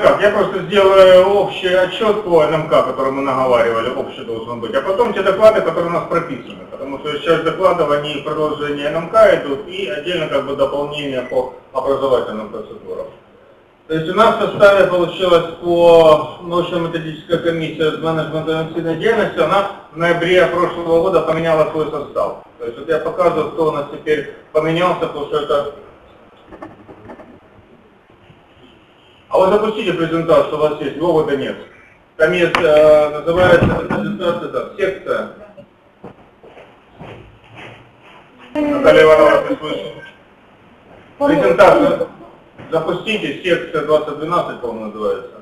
Как, я просто сделаю общий отчет по НМК, который мы наговаривали, общий должен быть, а потом те доклады, которые у нас прописаны, потому что часть докладов, они продолжение НМК идут и отдельно как бы дополнение по образовательным процедурам. То есть у нас в составе получилось по научно-методическая комиссия с менеджментом инвестиционной деятельности, она в ноябре прошлого года поменяла свой состав. То есть вот я показываю, кто у нас теперь поменялся, потому что это... А вот запустите презентацию, у вас есть, Вова Донец. Там есть, э, называется презентация, так, секция. Наталья Ивановна, ты слышишь? Презентацию запустите, секция 2012, по-моему, называется.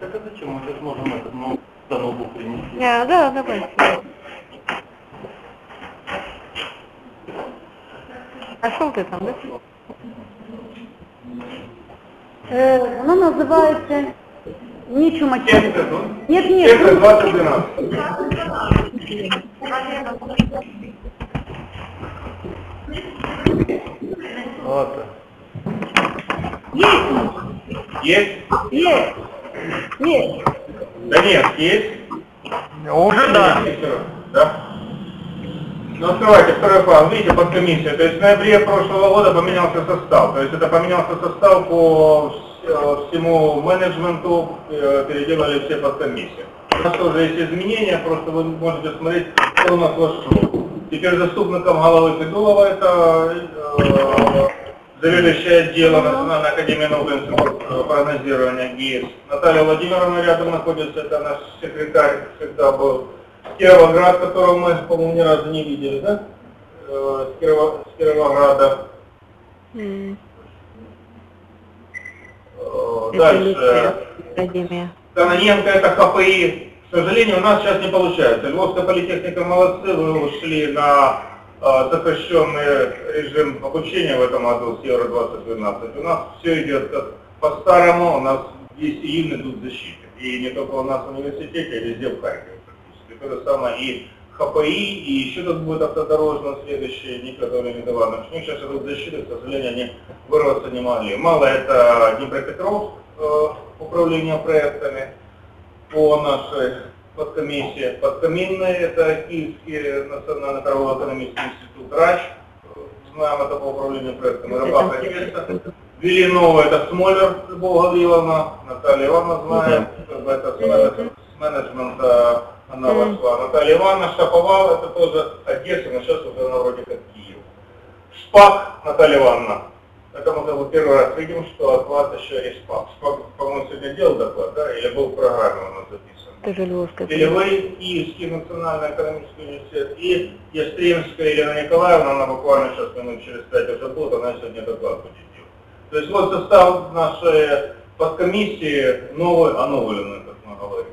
Так а зачем мы сейчас можем этот ноут- за ноутбук принести? А, да, давай. Нашел ти там, да? Е, воно називається Нічумачі. Секция, ну, Нет, нет. секция 2012. Вот. Есть? Є. Є. Да нет, есть? Уже да. Да? Ну, открывайте второй файл. Видите, под комиссией. То есть в ноябре прошлого года поменялся состав. То есть это поменялся состав по э, всему менеджменту, э, переделали все подкомиссии. У нас тоже есть изменения, просто вы можете смотреть, что у нас вошло. Теперь заступником головы Федулова это э, заведующая отделом Национальной академии наук Институт э, прогнозирования ГИС. Наталья Владимировна рядом находится, это наш секретарь, всегда был. Кировоград, которого мы, по-моему, ни разу не видели, да? Э, С, Кирово- с Кировограда. Это Дальше. Академия. Каноненко это КПИ. К сожалению, у нас сейчас не получается. Львовская политехника молодцы, вы ушли на сокращенный режим обучения в этом году с Евро 2012. У нас все идет по-старому, у нас весь июнь идут защиты. И не только у нас в университете, а везде в Харькове практически. То же самое и ХПИ, и еще тут будет автодорожно следующее, никогда не давано. У них сейчас идут защиты, к сожалению, они вырваться не могли. Мало это Днепропетровск, э, управление проектами по нашей подкомиссии. Подкоминные это Киевский национальный торгово-экономический институт РАЧ, знаем это по управлению проектами. Рыбака Невеста. Ввели новое, это Смолер Любовь Гавриловна, Наталья Ивановна знаем, как бы это с менеджмента- с менеджмента она вошла. Наталья Ивановна Шаповал, это тоже Одесса, но сейчас уже она вроде как Киев. Шпак Наталья Ивановна. Это мы как бы первый раз видим, что от вас еще и Шпак. Шпак, по-моему, сегодня делал доклад, да, или был в программе у нас записан. Тоже Львовская. Перевой, Киевский национальный экономический университет и Ястремская Елена Николаевна, она буквально сейчас минут через пять уже будет, она сегодня доклад будет делать. То есть вот состав нашей подкомиссии новый, оновленный, как мы говорим.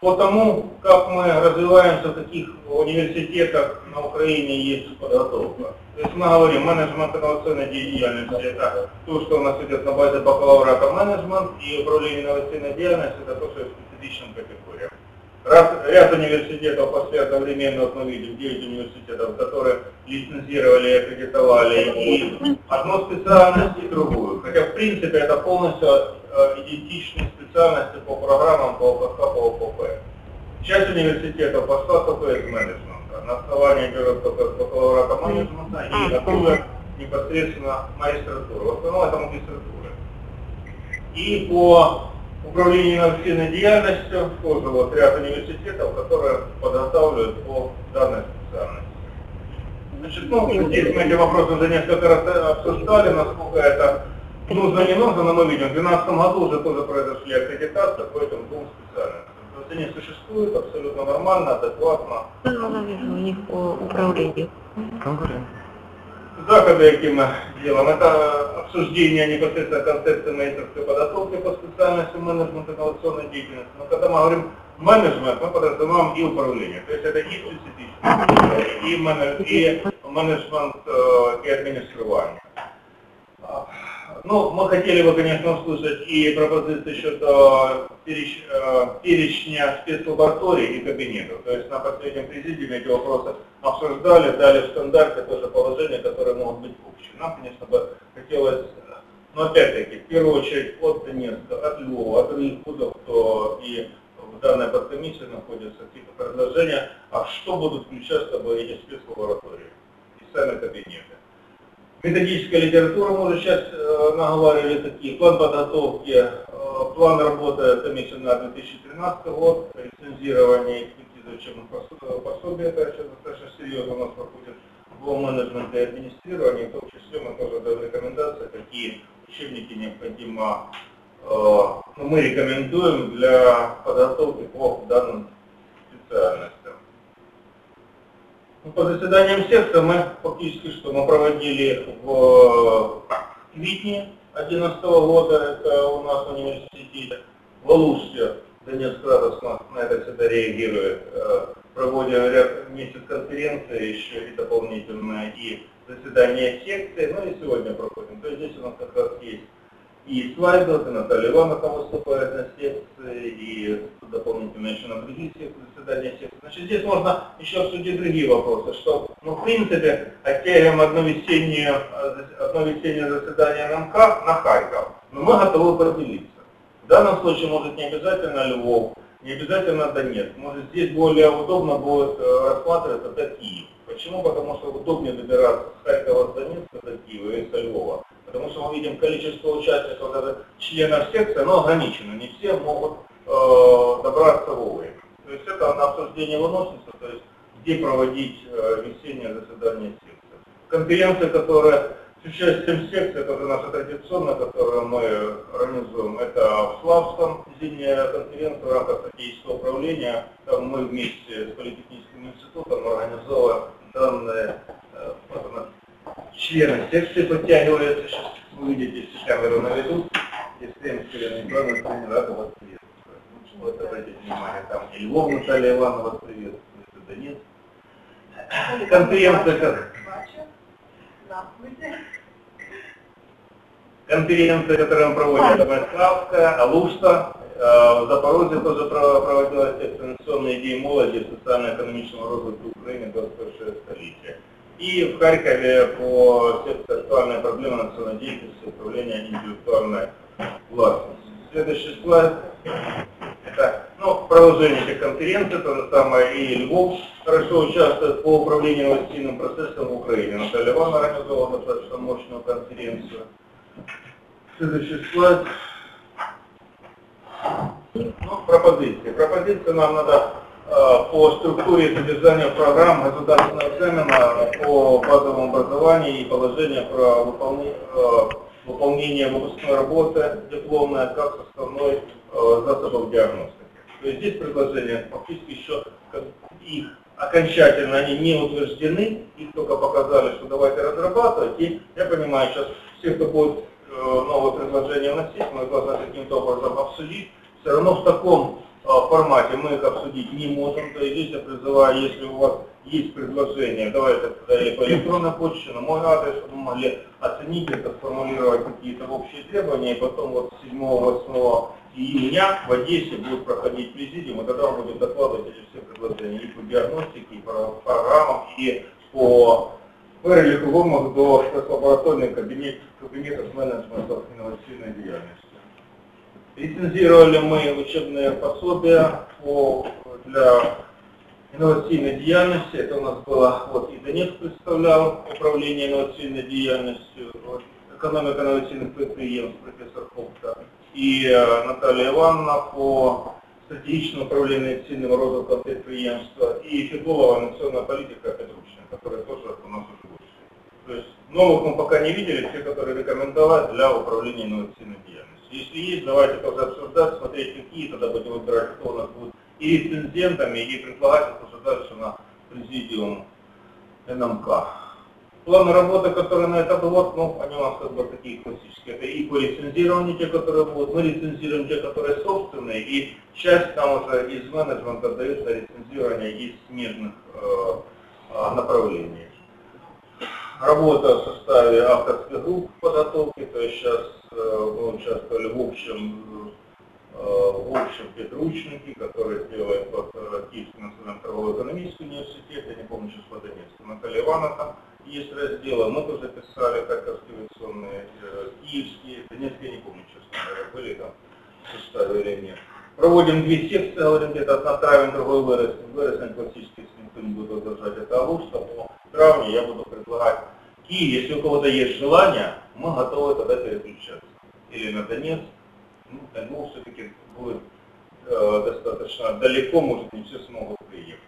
По тому, как мы развиваемся, в каких университетах на Украине есть подготовка. То есть мы говорим, менеджмент инновационной деятельности, это то, что у нас идет на базе бакалаврата менеджмент, и управление инновационной деятельностью, это то, что специфичным категориям. Ряд, ряд университетов после одновременно, мы видим, 9 университетов, которые лицензировали и аккредитовали и одну специальность, и другую. Хотя, в принципе, это полностью э, идентичные специальности по программам, по ОКХ, по ОПП. Часть университетов пошла только из менеджмента. На основании бакалаврата менеджмента и оттуда непосредственно магистратура. В основном это магистратура. И по управлению инновационной деятельностью тоже вот ряд университетов, которые подготавливают по данной специальности. Значит, ну, здесь мы эти вопросы уже несколько раз обсуждали, насколько это нужно, не нужно, но мы видим, в 2012 году уже тоже произошли аккредитации по этим двум специальностям. То есть они существуют абсолютно нормально, адекватно. Ну, у них по управлению. Конкурент. Заходы, які ми делаем, это обсуждение непосредственно концепции менеджерской подготовки по специальности менеджмент инновационной деятельности. Но когда мы говорим менеджмент, мы подразумеваем и управление. То есть это и специфическое, и, менедж- и менеджмент, э, и администрирование. Ну, мы хотели бы, конечно, услышать и пропозиции щодо переч- э, перечня спецлабораторий и кабинетов. То есть на последнем президиуме эти вопросы обсуждали, дали в стандарте тоже положения, которые могут быть общие. Нам, конечно, бы хотелось, э, но опять-таки, в первую очередь от Донецка, от Львова, от вузов, кто и в данной подкомиссии находятся какие-то предложения, а что будут включать с собой эти спецлаборатории и сами кабинеты. Методическая литература, мы уже сейчас э, наговаривали такие, план подготовки, э, план работы комиссии на 2013 год, лицензирование экспертизы учебных посо- пособий, это сейчас достаточно серьезно у нас проходит в менеджменте и администрировании, в том числе мы тоже даем рекомендации, какие учебники необходимо, э, ну, мы рекомендуем для подготовки по данным специальностям. Ну, по заседаниям секции мы фактически что мы проводили в квитне 2011 года, это у нас в университете, в Алуште, Донецк Радос на, это всегда реагирует, э, проводим ряд месяц конференции еще и дополнительно, и заседания секции, ну и сегодня проходим. То есть здесь у нас как раз есть и Свайберг, и Наталья Ивановна выступает на секции, и дополнительно еще на другие секции, заседания секции. Значит, здесь можно еще обсудить другие вопросы, что, ну, в принципе, оттягиваем одно весеннее, э, одно весеннее заседание НМК на Харьков, но мы готовы поделиться. В данном случае может не обязательно Львов, не обязательно Донецк. Может здесь более удобно будет э, рассматриваться это Киев. Почему? Потому что удобнее добираться с Харькова с Донецка до Киева и со Львова. Потому что мы видим количество участников, членов секции, оно ограничено. Не все могут э, добраться вовремя. Есть это на обсуждение выносится, то есть где проводить э, весеннее заседание секции. Конференция, которая с участием секции, это уже наша традиционная, которую мы организуем, это в Славском, зимняя конференция в рамках стратегического управления. Там мы вместе с Политехническим институтом организовываем данные э, члены секции подтягиваются, сейчас вы видите, если камеру наведут, и всем членам главной страны рада вас приветствовать. Ну, Вот обратите Львов Наталья Ивановна вас приветствует, и Донецк. Конференция, как- конференция, которую мы проводим, это Славская, Алушта, э, в Запорожье тоже про- проводилась экстенсионная идея молоди социально-экономического развития Украины 21 столетия. И в Харькове по секции актуальная проблема национальной деятельности управления интеллектуальной властностью. Следующий слайд. Продолжение этих конференций, то же самое и Львов хорошо участвует по управлению инновационным процессом в Украине. Наталья Ивановна организовала достаточно мощную конференцию. Следующий слайд. Ну, пропозиции. Пропозиции нам э, по структуре и содержанию программ государственного экзамена по базовому образованию и положение про выполнение, выполнение выпускной работы дипломной как составной э, засобов диагностики. То есть здесь предложения фактически еще их окончательно они не утверждены, их только показали, что давайте разрабатывать. И я понимаю, сейчас все, кто будет э, новые предложения вносить, мы должны каким-то образом обсудить. Все равно в таком э, формате мы их обсудить не можем. То есть здесь я призываю, если у вас есть предложения, давайте тогда или по электронной почте, на мой адрес, чтобы мы могли оценить это, сформулировать какие-то общие требования, и потом вот 7-8 июня в Одессе будет проходить президиум, и тогда он будет докладывать эти все предложения и по диагностике, и по программам, и по переліку вимог до лабораторных кабинет, кабинетов менеджмента инновационной деятельности. Лицензировали мы учебные пособия по, для инновационной деятельности. Это у нас было, вот и Донецк представлял управление инновационной деятельностью, вот, экономика инновационных предприятий, профессор Хопта, и э, Наталья Ивановна по стратегічному управлінню цінним розвитком підприємства, і Федулова национальная политика Петрушина, которая тоже у нас уже вышли. То есть новых мы пока не видели, те, которые рекомендовать для управления инновационной деятельностью. Если есть, давайте тоже обсуждать, смотреть какие, тогда будем выбирать, кто у нас будет и рецензентами, и предлагать это уже дальше на президиум НМК. Планы работы, которые на этот год, ну, они у нас как бы такие классические. Это и по лицензированию те, которые будут, мы лицензируем те, которые собственные, и часть нам уже из менеджмента дается лицензирование из смежных э, э, направлений. работа в составе авторских групп подготовки, то есть сейчас мы участвовали в общем, э, в общем подручнике, который делает под э, Киевский национальный торгово-экономический университет, я не помню сейчас по Донецку, Наталья Ивановна там разделы, мы тоже писали харьковские авиационные, э, киевские, Донецкие, я не помню, честно были там в составе или нет. Проводим две секции, говорим, где-то на травень, другой вересень. Вересень классически, если никто не будет возражать, это августа, но в травне я буду предлагать Киев, если у кого-то есть желание, мы готовы тогда переключаться. Или на Донецк, ну, ну все-таки будет э, достаточно далеко, может не все смогут приехать.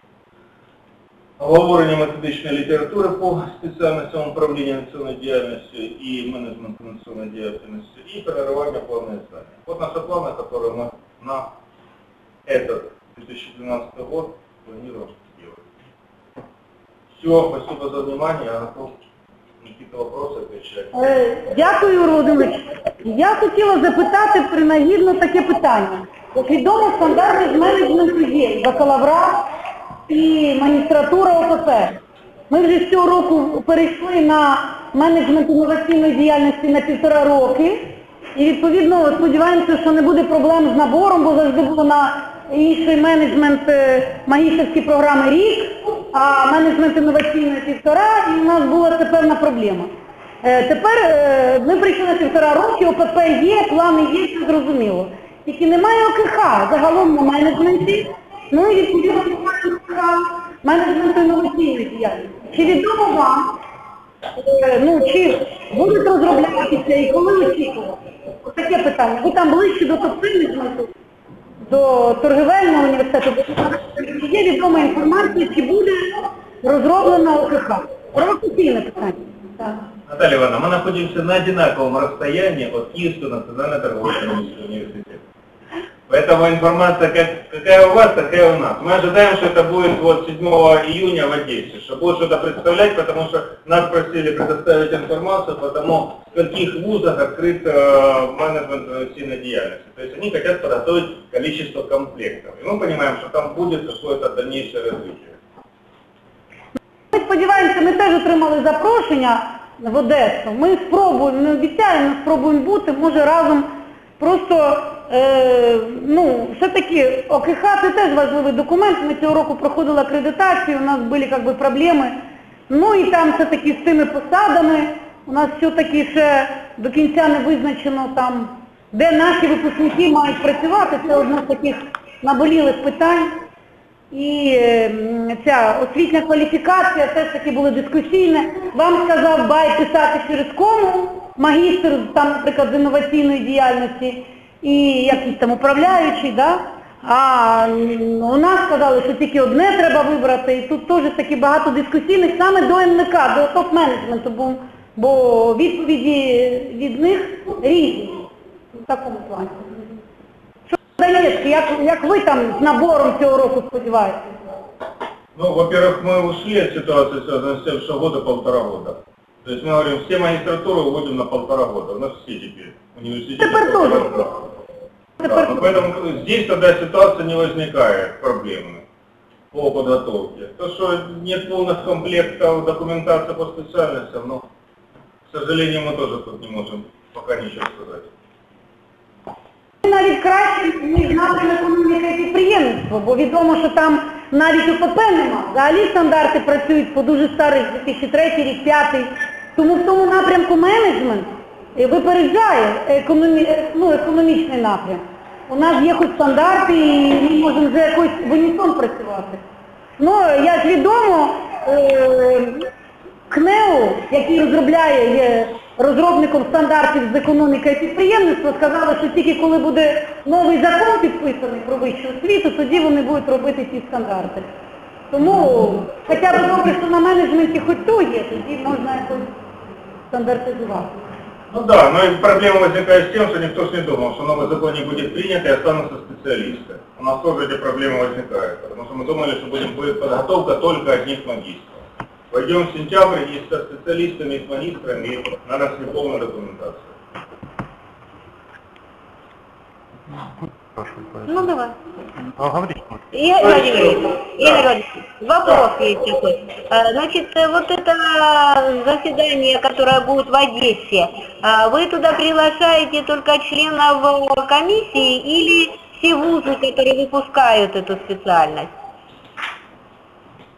Обговорення методичної літератури по спеціальностям управління національної діяльності і менеджменту національної діяльності і переривання плановых зданий. Вот наши планы, которые мы на этот 2012 год планируем делать. Все, спасибо за внимание, я готов на какие-то вопросы отвечать. Е, Дякую, Юрій Володимирович. Я хотіла запитати принагідно таке питання. Як відомо, стандарти з менеджменту є бакалаврат і магістратура ОПП. Ми вже з цього року перейшли на менеджмент інноваційної діяльності на півтора роки. І відповідно сподіваємося, що не буде проблем з набором, бо завжди було на інший менеджмент е, магістерські програми рік, а менеджмент інноваційної півтора, і у нас була це певна проблема. Е, Тепер е, ми прийшли на півтора роки, ОПП є, плани є, все зрозуміло. Тільки немає ОКХ загалом на менеджменті, ну і відповідно менеджменту інноваційної діяльності. Чи відомо вам, Е, ну, чи будуть розроблятися і коли очікувати? Ось таке питання. Ви там ближче до топ-менеджменту, до торгівельного університету, Чи є відома інформація, чи буде розроблена ОКХ? Провокаційне питання. Так. Наталья Ивановна, мы находимся на одинаковом расстоянии от Киевского национального торгово-экономического университета. Поэтому информация как, какая у вас, такая у нас. Мы ожидаем, что это будет вот 7 июня в Одессе, что будет что-то представлять, потому что нас просили предоставить информацию по тому, в каких вузах открыт э, менеджмент инновационной деятельности. То есть они хотят подготовить количество комплектов. И мы понимаем, что там будет какое-то дальнейшее развитие. Ми сподіваємося, ми теж отримали запрошення в Одесу. Ми спробуємо, не обіцяємо, ми спробуємо бути, може разом просто, е, ну, все-таки ОКХ це теж важливий документ. Ми цього року проходили акредитацію, у нас були как би, проблеми. Ну і там все-таки з тими посадами, у нас все-таки ще до кінця не визначено там, де наші випускники мають працювати. Це одне з таких наболілих питань. І е, ця освітня кваліфікація теж таки була дискусійна. Вам сказав Бай писати через кому, магістр там, наприклад, з інноваційної діяльності і якийсь там управляючий, да? а м, у нас сказали, що тільки одне треба вибрати, і тут теж таки багато дискусійних саме до НМК, до топ-менеджменту, бо, бо відповіді від них різні в такому плані. Донецьк, як, як ви там з набором цього року сподіваєтесь? Ну, во-первых, мы ушли от ситуации, связанной с тем, что года полтора года. То есть мы говорим, все магистратуры уводим на полтора года. У нас все теперь университеты. Теперь полтора тоже. года. Да, Тепер ну, поэтому здесь тогда ситуация не возникает проблемной по подготовке. То, что нет полных комплектов документации по специальностям, ну, к сожалению, мы тоже тут не можем пока ничего сказать. навіть краще, ніж напрям економіка і підприємництво, бо відомо, що там навіть УПП нема. Взагалі стандарти працюють по дуже старих, 2003 рік, 5 Тому в тому напрямку менеджмент е, випереджає економі... е, ну, економічний напрям. У нас є хоч стандарти і ми можемо вже якось в унісон працювати. Ну, як відомо, е, КНЕУ, який розробляє, є розробником стандартів з економіки і підприємництва, сказали, що тільки коли буде новий закон підписаний про вищу освіту, тоді вони будуть робити ці стандарти. Тому хоча б добре, що на менеджменті хоч то є, тоді можна якось стандартизувати. Ну да, но и проблема возникает с тем, что никто ж не думал, что новый закон не будет принят и останутся специалисты. У нас тоже эти проблемы возникают, потому что мы думали, что будем, будет подготовка только одних магистров. Пойдем в сентябрь и со специалистами, и с магистрами, и на нас неполная документация. Спрашивать. Ну поэтому. давай. А говорите. Игорь Владимирович, Игорь Владимирович, вопрос есть такой. А, Значит, э, вот это заседание, которое будет в Одессе, а, вы туда приглашаете только членов э, комиссии или все вузы, которые выпускают эту специальность?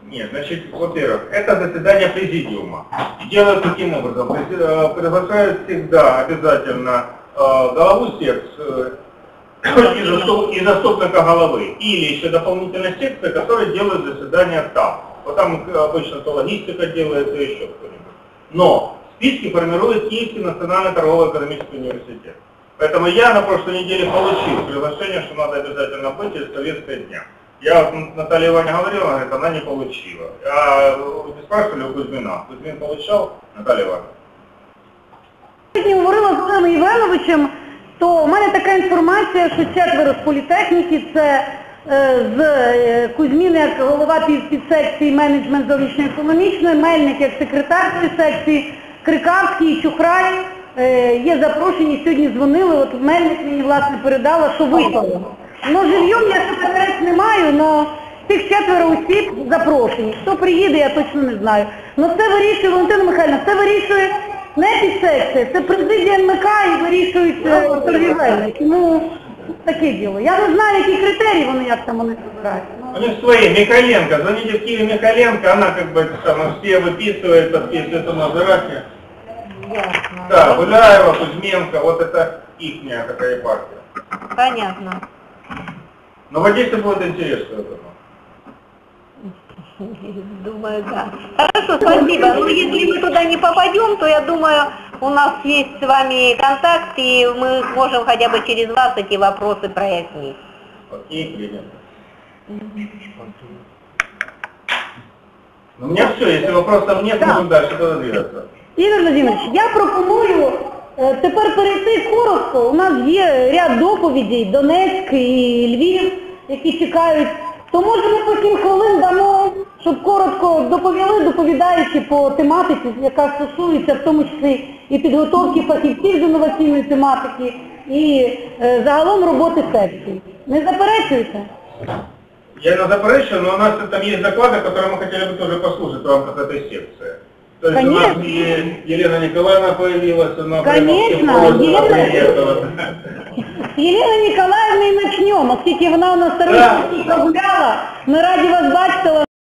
Нет, значит, во-первых, это заседание президиума. И делают таким образом. Э, Приглашают всегда обязательно э, главу секции и, заступ- и заступника головы. Или еще дополнительная секция, которая делает заседание там. Вот там обычно то логистика делает, то еще кто-нибудь. Но списки формирует Киевский национальный торгово-экономический университет. Поэтому я на прошлой неделе получил приглашение, что надо обязательно быть из советского дня. Я вот Наталья Ивановна говорила, она говорит, она не получила. А вы спрашивали у Кузьмина. Кузьмин получал, Наталья Ивановна? Сьогодні говорила з Олегом Євгеновичем, то в мене така інформація, що четверо з політехніки, це е, з е, Кузьмін як голова під- підсекції менеджмент зовнішньоекономічної, Мельник як секретар цієї секції, Крикавський і Чухрай е, є запрошені, сьогодні дзвонили, от Мельник мені власне передала, що випало. Ну, жильйом я ще не маю, але цих четверо осіб запрошені. Хто приїде, я точно не знаю. Ну це вирішує, Валентина Михайлівна, це вирішує не підсекція, це президія МК і вирішують е, торгівельники. Ну, таке діло. Я не знаю, які критерії вони, як там вони збирають. У них свои, Михаленко, звоните в Киеве Михаленко, она как бы это самое, все выписывает, если это нажирать. Ясно. Да, Гуляева, Кузьменко, вот это ихняя такая партия. Понятно. Но в Одессе будет интересно это. Думаю, да. Хорошо, спасибо. Ну, если мы туда не попадем, то я думаю, у нас есть с вами контакт, и мы сможем хотя бы через вас эти вопросы прояснить. Окей, принято. Ну, у меня все, если вопросов нет, Да. можем дальше туда двигаться. Ігор Владимирович, я пропоную е, тепер перейти коротко. У нас є ряд доповідей, Донецьк і Львів, які чекають. То може ми по 7 хвилин дамо, щоб коротко доповіли, доповідаючи по тематиці, яка стосується в тому числі і підготовки фахівців з інноваційної тематики, і е, загалом роботи секції. Не заперечуєте? Я на заперечиваю, но у нас там есть доклады, которые мы хотели бы тоже послушать в рамках этой секции. То есть у нас Конечно. и Елена Николаевна появилась, она Конечно, прямо всем просьба Елена- приветствовать. З Єлени Ніколаївни і почнемо, оскільки вона у нас Да. старий прогуляла. Ми раді вас бачити.